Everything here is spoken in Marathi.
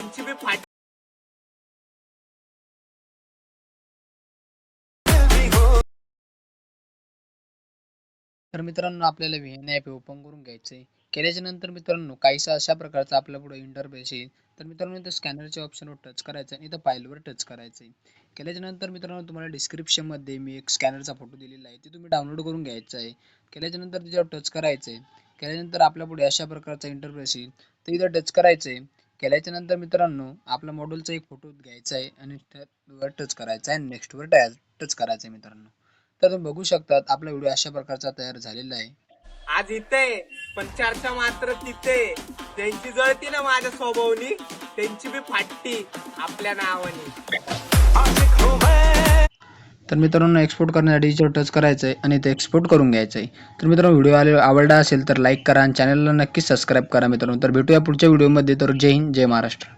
आज फाट तर मित्रांनो आपल्याला व्ही एन ॲप ओपन करून घ्यायचं आहे केल्याच्यानंतर मित्रांनो काहीसा अशा प्रकारचा आपल्या पुढे इंटरफेस येईल. तर मित्रांनो इथं स्कॅनरच्या ऑप्शनवर टच करायचं आणि इथं फाईलवर टच करायचं आहे. केल्याच्यानंतर मित्रांनो तुम्हाला डिस्क्रिप्शनमध्ये मी एक स्कॅनरचा फोटो दिलेला आहे. ते तुम्ही डाउनलोड करून घ्यायचा आहे. केल्याच्यानंतर त्याच्यावर टच करायचं आहे. केल्यानंतर आपल्या पुढे अशा प्रकारचा इंटरफेस येईल. तर इथं टच करायचं आहे. केल्याच्यानंतर मित्रांनो आपल्या मॉडेलचा एक फोटो घ्यायचा आहे आणि वर टच करायचा आहे आणि नेक्स्टवर टच करायचं आहे मित्रांनो. तर तुम्ही बघू शकतात आपला व्हिडिओ अशा प्रकारचा तयार झालेला आहे. आज इथे पण चर्चा मात्र तिथे ज्यांची जळती ना माझ्या स्वभावनी त्यांची बी फाटती आपल्या नावानी. तर मित्रांनो एक्सपोर्ट करण्यासाठी याच्यावर टच करायचं आहे आणि ते एक्सपोर्ट करून घ्यायचं आहे तर मित्रांनो व्हिडिओ आले आवडला असेल तर लाईक करा आणि चॅनलला नक्कीच सबस्क्राईब करा मित्रांनो. तर भेटूया पुढच्या व्हिडिओमध्ये तर जय हिंद जय महाराष्ट्र.